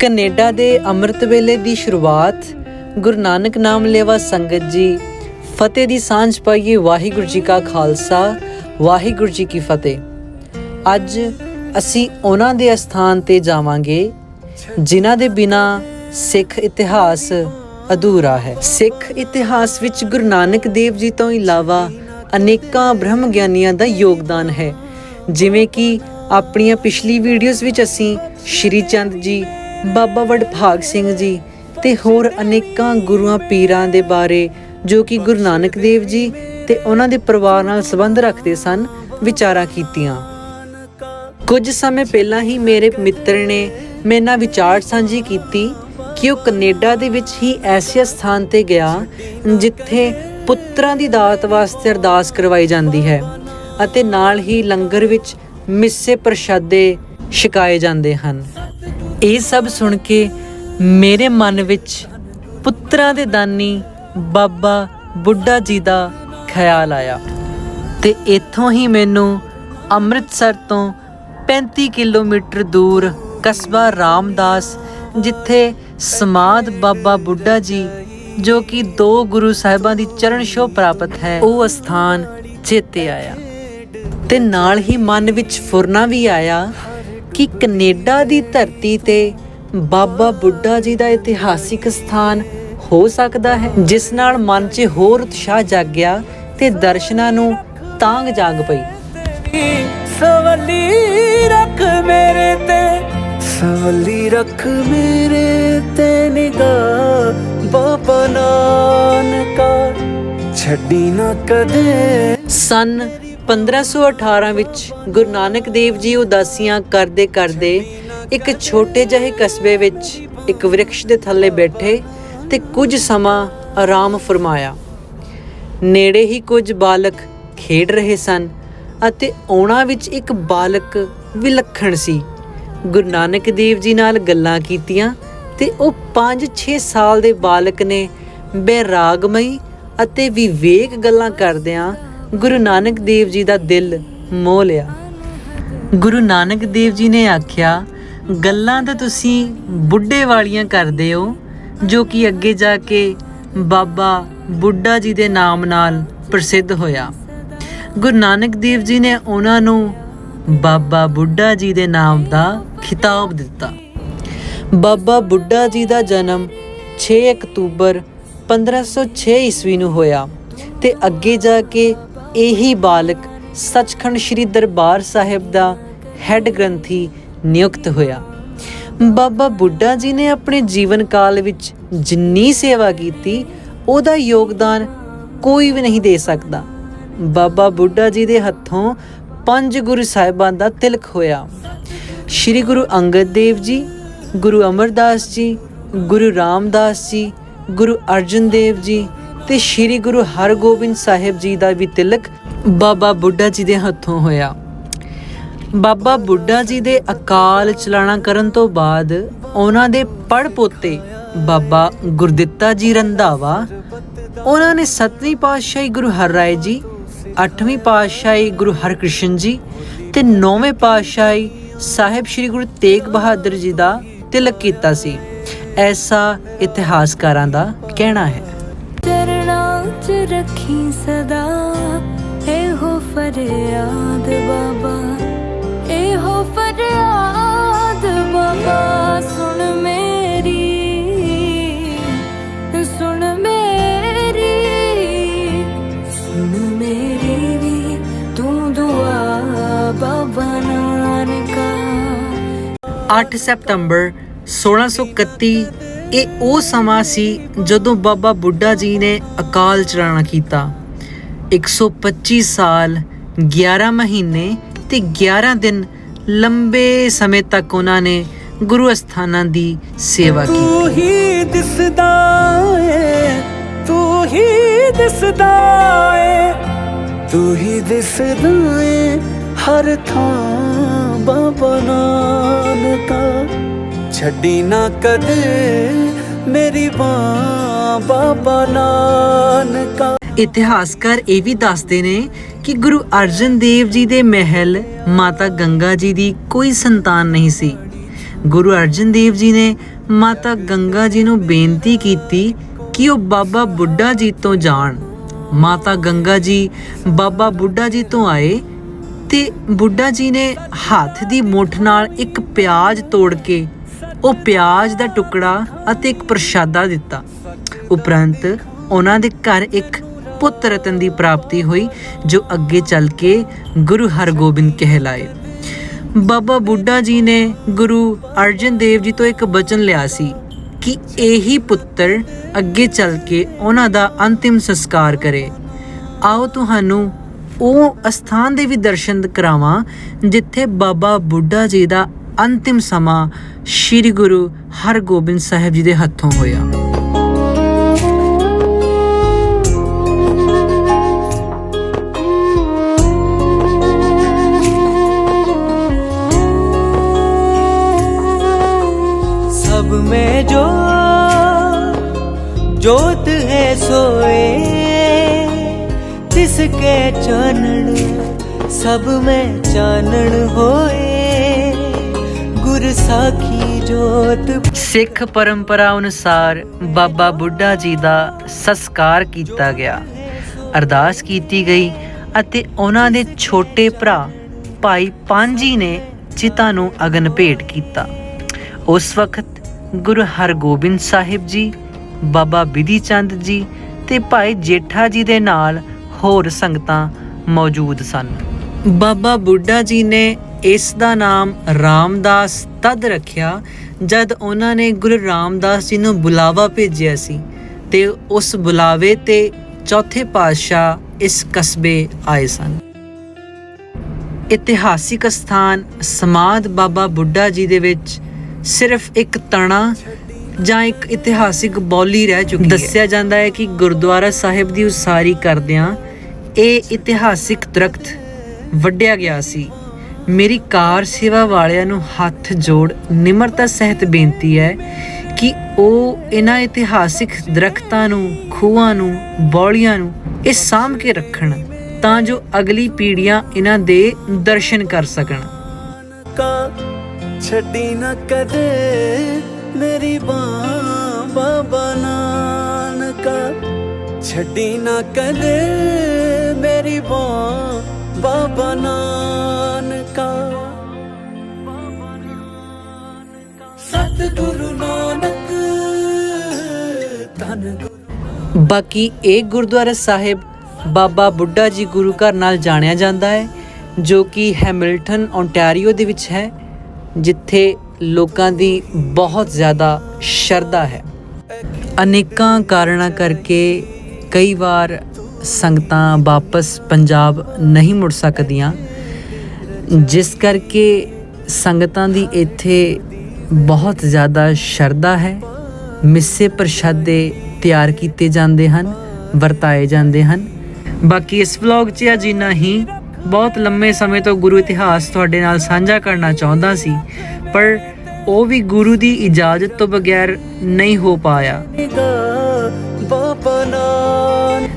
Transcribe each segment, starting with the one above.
Canada ਦੇ ਅੰਮ੍ਰਿਤ ਵੇਲੇ ਦੀ ਸ਼ੁਰੂਆਤ ਗੁਰੂ ਨਾਨਕ ਨਾਮ ਲੇਵਾ ਸੰਗਤ ਜੀ ਫਤਿਹ ਦੀ ਸਾਂਝ ਪਾਈਏ ਵਾਹਿਗੁਰੂ ਜੀ ਕਾ ਖਾਲਸਾ, ਵਾਹਿਗੁਰੂ ਜੀ ਕੀ ਫਤਿਹ। ਅੱਜ ਅਸੀਂ ਉਹਨਾਂ ਦੇ ਅਸਥਾਨ ਤੇ ਜਾਵਾਂਗੇ ਜਿਨ੍ਹਾਂ ਦੇ ਬਿਨਾ ਸਿੱਖ ਇਤਿਹਾਸ ਅਧੂਰਾ ਹੈ। ਸਿੱਖ ਇਤਿਹਾਸ ਵਿੱਚ ਗੁਰੂ ਨਾਨਕ ਦੇਵ ਜੀ ਤੋਂ ਇਲਾਵਾ ਅਨੇਕਾਂ ਬ੍ਰਹਮ ਗਿਆਨੀਆਂ ਦਾ ਯੋਗਦਾਨ ਹੈ। ਜਿਵੇਂ ਕਿ ਆਪਣੀਆਂ ਪਿਛਲੀ ਵੀਡੀਓਜ਼ ਵਿੱਚ ਅਸੀਂ ਸ਼੍ਰੀ ਚੰਦ ਜੀ ਬਾਬਾ ਵਡਭਾਗ ਸਿੰਘ ਜੀ ਤੇ ਹੋਰ ਅਨੇਕਾਂ ਗੁਰੂਆਂ ਪੀਰਾਂ ਦੇ ਬਾਰੇ, ਜੋ ਕਿ ਗੁਰੂ ਨਾਨਕ ਦੇਵ ਜੀ ਤੇ ਉਹਨਾਂ ਦੇ ਪਰਿਵਾਰ ਨਾਲ ਸੰਬੰਧ ਰੱਖਦੇ ਸਨ, ਵਿਚਾਰਾਂ ਕੀਤੀਆਂ। ਕੁਝ ਸਮੇਂ ਪਹਿਲਾਂ ਹੀ ਮੇਰੇ ਮਿੱਤਰ ਨੇ ਮੇਰੇ ਨਾਲ ਵਿਚਾਰ ਸਾਂਝੀ ਕੀਤੀ ਕਿ ਉਹ ਕੈਨੇਡਾ ਦੇ ਵਿੱਚ ਹੀ ਐਸੇ ਸਥਾਨ ਤੇ ਗਿਆ, ਜਿੱਥੇ ਪੁੱਤਰਾਂ ਦੀ ਦਾਤ ਵਾਸਤੇ ਅਰਦਾਸ ਕਰਵਾਈ ਜਾਂਦੀ ਹੈ ਅਤੇ ਨਾਲ ਹੀ ਲੰਗਰ ਵਿੱਚ ਮਿੱਸੇ ਪ੍ਰਸ਼ਾਦੇ ਛਕਾਏ ਜਾਂਦੇ ਹਨ। ਇਹ ਸਭ ਸੁਣ ਕੇ ਮੇਰੇ ਮਨ ਵਿੱਚ ਪੁੱਤਰਾਂ ਦੇ ਦਾਨੀ ਬਾਬਾ ਬੁੱਢਾ ਜੀ ਦਾ ਖਿਆਲ ਆਇਆ ਤੇ ਇੱਥੋਂ ਹੀ ਮੈਨੂੰ ਅੰਮ੍ਰਿਤਸਰ ਤੋਂ 35 ਕਿਲੋਮੀਟਰ ਦੂਰ ਕਸਬਾ ਰਾਮਦਾਸ, ਜਿੱਥੇ ਸਮਾਦ ਬਾਬਾ ਬੁੱਢਾ ਜੀ, ਜੋ ਕਿ ਦੋ ਗੁਰੂ ਸਾਹਿਬਾਂ ਦੀ ਚਰਨ ਛੋਹ ਪ੍ਰਾਪਤ ਹੈ, ਉਹ ਸਥਾਨ ਚੇਤੇ ਆਇਆ। ਤੇ ਨਾਲ ਹੀ ਮਨ ਵਿੱਚ ਫੁਰਨਾ ਵੀ ਆਇਆ ਕਿ ਕੈਨੇਡਾ ਦੀ ਧਰਤੀ ਤੇ ਬਾਬਾ ਬੁੱਢਾ ਜੀ ਦਾ ਇਤਿਹਾਸਿਕ ਸਥਾਨ ਹੋ ਸਕਦਾ ਹੈ ਜਿਸ ਨਾਲ ਮਨ 'ਚ ਹੋਰ ਉਤਸ਼ਾਹ ਜਾਗਿਆ ਤੇ ਦਰਸ਼ਨਾਂ ਨੂੰ ਤਾਂਗ ਜਾਗ ਪਈ। ਸਵਲੀ ਰੱਖ ਮੇਰੇ ਤੇ ਸਵਲੀ ਰੱਖ ਮੇਰੇ ਤੇ ਨਿਗਾਹ ਬਾਬਾ ਨਾਨਕਾ ਛੱਡੀ ਨਾ ਕਦੇ। ਸਨ 1518 ਵਿੱਚ ਗੁਰੂ ਨਾਨਕ ਦੇਵ ਜੀ ਉਦਾਸੀਆਂ ਕਰਦੇ ਕਰਦੇ ਇੱਕ ਛੋਟੇ ਜਿਹੇ ਕਸਬੇ ਵਿੱਚ ਇੱਕ ਵਿਰਖ ਦੇ ਥੱਲੇ ਬੈਠੇ ਤੇ ਕੁਝ ਸਮਾਂ ਆਰਾਮ ਫਰਮਾਇਆ। ਨੇੜੇ ਹੀ ਕੁਝ ਬਾਲਕ ਖੇਡ ਰਹੇ ਸਨ ਅਤੇ ਉਹਨਾਂ ਵਿੱਚ ਇੱਕ ਬਾਲਕ ਵਿਲੱਖਣ ਸੀ। ਗੁਰੂ ਨਾਨਕ ਦੇਵ ਜੀ ਨਾਲ ਗੱਲਾਂ ਕੀਤੀਆਂ ਤੇ ਉਹ 5-6 ਸਾਲ ਦੇ ਬਾਲਕ ਨੇ ਬੇਰਾਗਮਈ ਅਤੇ ਵਿਵੇਕ ਗੱਲਾਂ ਕਰਦਿਆਂ ਗੁਰੂ ਨਾਨਕ ਦੇਵ ਜੀ ਦਾ ਦਿਲ ਮੋਹ ਲਿਆ। ਗੁਰੂ ਨਾਨਕ ਦੇਵ ਜੀ ਨੇ ਆਖਿਆ, ਗੱਲਾਂ ਤਾਂ ਤੁਸੀਂ ਬੁੱਢੇ ਵਾਲੀਆਂ ਕਰਦੇ ਹੋ, ਜੋ ਕਿ ਅੱਗੇ ਜਾ ਕੇ ਬਾਬਾ ਬੁੱਢਾ ਜੀ ਦੇ ਨਾਮ ਨਾਲ ਪ੍ਰਸਿੱਧ ਹੋਇਆ। ਗੁਰੂ ਨਾਨਕ ਦੇਵ ਜੀ ਨੇ ਉਹਨਾਂ ਨੂੰ ਬਾਬਾ ਬੁੱਢਾ ਜੀ ਦੇ ਨਾਮ ਦਾ ਖਿਤਾਬ ਦਿੱਤਾ। ਬਾਬਾ ਬੁੱਢਾ ਜੀ ਦਾ ਜਨਮ 6 ਅਕਤੂਬਰ 1506 ਈਸਵੀ ਨੂੰ ਹੋਇਆ ਤੇ ਅੱਗੇ ਜਾ ਕੇ ਇਹੀ ਬਾਲਕ ਸੱਚਖੰਡ ਸ੍ਰੀ ਦਰਬਾਰ ਸਾਹਿਬ ਦਾ ਹੈੱਡ ਗ੍ਰੰਥੀ ਨਿਯੁਕਤ ਹੋਇਆ। ਬਾਬਾ ਬੁੱਢਾ ਜੀ ਨੇ ਆਪਣੇ ਜੀਵਨ ਕਾਲ ਵਿੱਚ ਜਿੰਨੀ ਸੇਵਾ ਕੀਤੀ, ਉਹਦਾ ਯੋਗਦਾਨ ਕੋਈ ਵੀ ਨਹੀਂ ਦੇ ਸਕਦਾ। ਬਾਬਾ ਬੁੱਢਾ ਜੀ ਦੇ ਹੱਥੋਂ ਪੰਜ ਗੁਰੂ ਸਾਹਿਬਾਂ ਦਾ ਤਿਲਕ ਹੋਇਆ। ਸ਼੍ਰੀ ਗੁਰੂ ਅੰਗਦ ਦੇਵ ਜੀ, ਗੁਰੂ ਅਮਰਦਾਸ ਜੀ, ਗੁਰੂ ਰਾਮਦਾਸ ਜੀ, ਗੁਰੂ ਅਰਜਨ ਦੇਵ ਜੀ ਤੇ ਸ਼੍ਰੀ ਗੁਰੂ ਹਰਗੋਬਿੰਦ ਸਾਹਿਬ ਜੀ ਦਾ ਵੀ ਤਿਲਕ ਬਾਬਾ ਬੁੱਢਾ ਜੀ ਦੇ ਹੱਥੋਂ ਹੋਇਆ। ਬਾਬਾ ਬੁੱਢਾ ਜੀ ਦੇ ਅਕਾਲ ਚਲਾਣਾ ਕਰਨ ਤੋਂ ਬਾਅਦ ਉਹਨਾਂ ਦੇ ਪੜ ਪੋਤੇ ਬਾਬਾ ਗੁਰਦਿੱਤਾ ਜੀ ਰੰਧਾਵਾ, ਉਹਨਾਂ ਨੇ ਸਤਵੀਂ ਪਾਤਸ਼ਾਹੀ ਗੁਰੂ ਹਰਰਾਏ ਜੀ, ਅੱਠਵੀਂ ਪਾਤਸ਼ਾਹੀ ਗੁਰੂ ਹਰਕ੍ਰਿਸ਼ਨ ਜੀ ਤੇ ਨੌਵੇਂ ਪਾਤਸ਼ਾਹੀ ਸਾਹਿਬ ਸ੍ਰੀ ਗੁਰੂ ਤੇਗ ਬਹਾਦਰ ਜੀ ਦਾ ਤਿਲਕ ਕੀਤਾ ਸੀ। ਐਸਾ ਇਤਿਹਾਸਕਾਰਾਂ ਦਾ ਕਹਿਣਾ ਹੈ। ਰੱਖੀ ਸਦਾ। ਇਹੋ ਫਰਿਆਦ ਬਾਬਾ, ਇਹੋ ਫਰਿਆਦ ਬਾਬਾ, ਸੁਣ ਮੇਰੀ ਸੁਣ ਮੇਰੀ ਸੁਣ ਮੇਰੀ ਵੀ ਤੂੰ ਦੁਆ ਬਾਬਾ ਨਾਨਕਾ। 8 ਸਤੰਬਰ 1631 ਇਹ ਉਹ ਸਮਾਂ ਸੀ ਜਦੋਂ ਬਾਬਾ ਬੁੱਢਾ ਜੀ ਨੇ ਅਕਾਲ ਚਲਾਣਾ ਕੀਤਾ। 125 ਸਾਲ 11 ਮਹੀਨੇ ਤੇ 11 ਦਿਨ ਲੰਬੇ ਸਮੇਂ ਤੱਕ ਉਹਨਾਂ ਨੇ ਗੁਰੂ ਅਸਥਾਨਾਂ ਦੀ ਸੇਵਾ ਕੀਤੀ। ਤੂੰ ਹੀ ਦਿਸਦਾ ਏ, ਤੂੰ ਹੀ ਦਿਸਦਾ ਏ, ਤੂੰ ਹੀ ਦਿਸਦਾ ਏ ਹਰ ਥਾਂ ਬਾਬਾ ਨਾਨਕਾ ਛੱਡੀ ਨਾ ਕਦੇ ਮੇਰੀ ਬਾਂ ਬਾਬਾ ਨਾਨਕਾ। ਇਤਿਹਾਸਕਾਰ ਇਹ ਵੀ ਦੱਸਦੇ ਨੇ ਕਿ ਗੁਰੂ ਅਰਜਨ ਦੇਵ ਜੀ ਦੇ ਮਹਿਲ ਮਾਤਾ ਗੰਗਾ ਜੀ ਦੀ ਕੋਈ ਸੰਤਾਨ ਨਹੀਂ ਸੀ। ਗੁਰੂ ਅਰਜਨ ਦੇਵ ਜੀ ਨੇ ਮਾਤਾ ਗੰਗਾ ਜੀ ਨੂੰ ਬੇਨਤੀ ਕੀਤੀ ਕਿ ਉਹ ਬਾਬਾ ਬੁੱਢਾ ਜੀ ਤੋਂ ਜਾਣ। ਮਾਤਾ ਗੰਗਾ ਜੀ ਬਾਬਾ ਬੁੱਢਾ ਜੀ ਤੋਂ ਆਏ ਤੇ ਬੁੱਢਾ ਜੀ ਨੇ ਹੱਥ ਦੀ ਮੁੱਠ ਨਾਲ ਇੱਕ ਪਿਆਜ਼ ਤੋੜ ਕੇ ਉਹ ਪਿਆਜ਼ ਦਾ ਟੁਕੜਾ ਅਤੇ ਇੱਕ ਪ੍ਰਸ਼ਾਦਾ ਦਿੱਤਾ। ਉਪਰੰਤ ਉਹਨਾਂ ਦੇ ਘਰ ਇੱਕ ਪੁੱਤ ਰਤਨ ਦੀ ਪ੍ਰਾਪਤੀ ਹੋਈ, ਜੋ ਅੱਗੇ ਚੱਲ ਕੇ ਗੁਰੂ ਹਰਗੋਬਿੰਦ ਕਹਿਲਾਏ। ਬਾਬਾ ਬੁੱਢਾ ਜੀ ਨੇ ਗੁਰੂ ਅਰਜਨ ਦੇਵ ਜੀ ਤੋਂ ਇੱਕ ਬਚਨ ਲਿਆ ਸੀ ਕਿ ਇਹੀ ਪੁੱਤਰ ਅੱਗੇ ਚੱਲ ਕੇ ਉਹਨਾਂ ਦਾ ਅੰਤਿਮ ਸੰਸਕਾਰ ਕਰੇ। ਆਓ ਤੁਹਾਨੂੰ ਉਹ ਅਸਥਾਨ ਦੇ ਵੀ ਦਰਸ਼ਨ ਕਰਾਵਾਂ, ਜਿੱਥੇ ਬਾਬਾ ਬੁੱਢਾ ਜੀ ਦਾ ਅੰਤਿਮ ਸਮਾਂ ਸ੍ਰੀ ਗੁਰੂ ਹਰਗੋਬਿੰਦ ਸਾਹਿਬ ਜੀ ਦੇ ਹੱਥੋਂ ਹੋਇਆ। ਸਭ ਮੇ ਜੋ ਜੋਤ ਹੈ ਸੋਏ, ਤਿਸ ਕੇ ਚਾਨਣ ਸਭ ਮੈਂ ਚਾਨਣ ਹੋਏ। ਸਾਖੀ ਜੋਤ। ਸਿੱਖ ਪਰੰਪਰਾ ਅਨੁਸਾਰ ਬਾਬਾ ਬੁੱਢਾ ਜੀ ਦਾ ਸੰਸਕਾਰ ਕੀਤਾ ਗਿਆ। ਅਰਦਾਸ ਕੀਤੀ ਗਈ ਅਤੇ ਉਹਨਾਂ ਦੇ ਛੋਟੇ ਭਰਾ ਭਾਈ ਪਾਂਜੀ ਨੇ ਚਿਤਾ ਨੂੰ ਅਗਨ ਭੇਟ ਕੀਤਾ। ਉਸ ਵਕਤ ਗੁਰੂ ਹਰਗੋਬਿੰਦ ਸਾਹਿਬ ਜੀ, ਬਾਬਾ ਬਿਧੀ ਚੰਦ ਜੀ ਤੇ ਭਾਈ ਜੇਠਾ ਜੀ ਦੇ ਨਾਲ ਹੋਰ ਸੰਗਤਾਂ ਮੌਜੂਦ ਸਨ। ਬਾਬਾ ਬੁੱਢਾ ਜੀ ਨੇ ਇਸ ਦਾ ਨਾਮ ਰਾਮਦਾਸ ਤਦ ਰੱਖਿਆ ਜਦ ਉਹਨਾਂ ਨੇ ਗੁਰੂ ਰਾਮਦਾਸ ਜੀ ਨੂੰ ਬੁਲਾਵਾ ਭੇਜਿਆ ਸੀ ਤੇ ਉਸ ਬੁਲਾਵੇ ਤੇ ਚੌਥੇ ਪਾਤਸ਼ਾਹ ਇਸ ਕਸਬੇ ਆਏ ਸਨ। ਇਤਿਹਾਸਿਕ ਸਥਾਨ ਸਮਾਦ ਬਾਬਾ ਬੁੱਢਾ ਜੀ ਦੇ ਵਿੱਚ ਸਿਰਫ ਇੱਕ ਤਣਾ ਜਾਂ ਇੱਕ ਇਤਿਹਾਸਿਕ ਬੌਲੀ ਰਹਿ ਚੁੱਕੀ ਹੈ। ਦੱਸਿਆ ਜਾਂਦਾ ਹੈ ਕਿ ਗੁਰਦੁਆਰਾ ਸਾਹਿਬ ਦੀ ਉਸਾਰੀ ਕਰਦਿਆਂ ਇਹ ਇਤਿਹਾਸਿਕ ਦਰਖਤ ਵੱਢਿਆ ਗਿਆ ਸੀ। ਮੇਰੀ ਕਾਰ ਸੇਵਾ ਵਾਲਿਆਂ ਨੂੰ ਹੱਥ ਜੋੜ ਨਿਮਰਤਾ ਸਹਿਤ ਬੇਨਤੀ ਹੈ ਕਿ ਉਹ ਇਹਨਾਂ ਇਤਿਹਾਸਿਕ ਦਰਖਤਾਂ ਨੂੰ, ਖੂਹਾਂ ਨੂੰ, ਬੌਲੀਆਂ ਨੂੰ ਇਹ ਸਾਂਭ ਕੇ ਰੱਖਣ ਤਾਂ ਜੋ ਅਗਲੀ ਪੀੜ੍ਹੀਆਂ ਇਹਨਾਂ ਦੇ ਦਰਸ਼ਨ ਕਰ ਸਕਣ। ਛੱਡੀ ਨਾ ਕਦੇ ਮੇਰੀ ਬਾਂ ਬਾਬਾ ਨਾਨਕਾ ਛੱਡੀ ਨਾ ਕਦੇ ਮੇਰੀ ਬਾਂ ਬਾਬਾ ਨਾਨਕਾ। ਸਤਿਗੁਰੂ ਨਾਨਕ, ਧੰਨ ਬਾਕੀ ਇਹ ਗੁਰਦੁਆਰਾ ਸਾਹਿਬ ਬਾਬਾ ਬੁੱਢਾ ਜੀ ਗੁਰੂ ਘਰ ਨਾਲ ਜਾਣਿਆ ਜਾਂਦਾ ਹੈ, ਜੋ ਕਿ ਹੈਮਿਲਟਨ ਓਨਟਾਰੀਓ ਦੇ ਵਿੱਚ ਹੈ, ਜਿੱਥੇ ਲੋਕਾਂ ਦੀ ਬਹੁਤ ਜ਼ਿਆਦਾ ਸ਼ਰਧਾ ਹੈ। ਅਨੇਕਾਂ ਕਾਰਨਾਂ ਕਰਕੇ ਕਈ ਵਾਰ ਸੰਗਤਾਂ ਵਾਪਸ ਪੰਜਾਬ ਨਹੀਂ ਮੁੜ ਸਕਦੀਆਂ। ਜਿਸ ਕਰਕੇ ਸੰਗਤਾਂ ਦੀ ਇੱਥੇ ਬਹੁਤ ਜ਼ਿਆਦਾ ਸ਼ਰਧਾ ਹੈ। ਮਿੱਸੇ ਪ੍ਰਸ਼ਾਦੇ ਤਿਆਰ ਕੀਤੇ ਜਾਂਦੇ ਹਨ, ਵਰਤਾਏ ਜਾਂਦੇ ਹਨ। ਬਾਕੀ ਇਸ ਵਲੌਗ 'ਚ ਆ ਇੰਨਾ ਹੀ। ਬਹੁਤ ਲੰਮੇ ਸਮੇਂ ਤੋਂ ਗੁਰੂ ਇਤਿਹਾਸ ਤੁਹਾਡੇ ਨਾਲ ਸਾਂਝਾ ਕਰਨਾ ਚਾਹੁੰਦਾ ਸੀ, ਪਰ ਉਹ ਵੀ ਗੁਰੂ ਦੀ ਇਜਾਜ਼ਤ ਤੋਂ ਬਗੈਰ ਨਹੀਂ ਹੋ ਪਾਇਆ।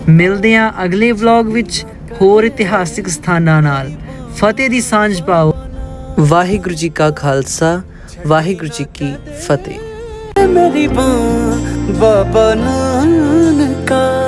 ਮਿਲਦੇ ਹਾਂ ਅਗਲੇ ਵਲੌਗ ਵਿੱਚ ਹੋਰ ਇਤਿਹਾਸਿਕ ਸਥਾਨਾਂ ਨਾਲ। ਫਤਿਹ ਦੀ ਸਾਂਝ ਪਾਓ। ਵਾਹਿਗੁਰੂ ਜੀ ਕਾ ਖਾਲਸਾ ਵਾਹਿਗੁਰੂ ਜੀ ਕੀ ਫਤਿਹ। ਮੇਰੀ ਬਾਂ ਬਾਬਾ ਨਾਨਕਾ